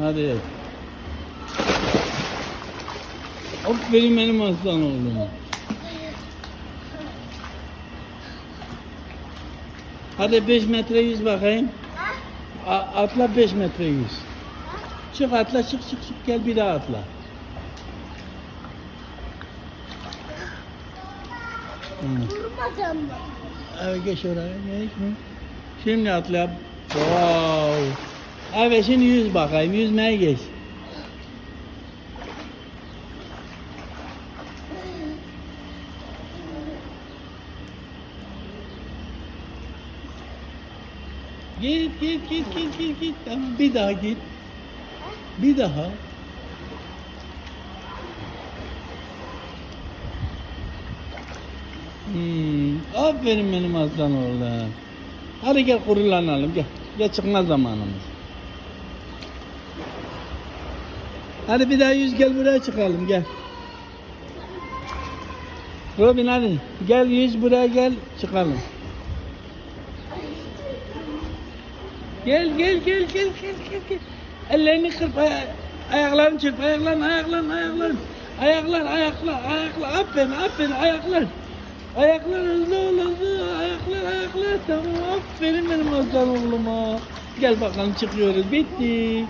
Hadi yat. Aferin benim aslan oğlum. Hadi 5 metre yüz bakayım. A- atla 5 metre yüz. Çık atla çık çık çık gel bir daha atla. Mı? Evet geç oraya geç? Şimdi atla. Wow. Evet şimdi yüz bakayım yüzmeye geç. Git git git git git git. Bir daha git. Bir daha. Hmm, aferin benim aslan oğlum. Hadi gel kurulanalım gel. Gel çıkma zamanımız. Hadi bir daha yüz gel buraya çıkalım gel. Robin hadi gel yüz buraya gel çıkalım. Gel gel gel gel gel gel. gel. Ellerini kırp aya- ayaklarını çırp ayaklarını ayaklarını ayaklarını. Ayaklar ayaklar ayaklar aferin aferin ayaklar. Ayaklar hızlı ol hızlı ayaklar ayaklar tamam aferin benim aslan oğluma. Gel bakalım çıkıyoruz bitti.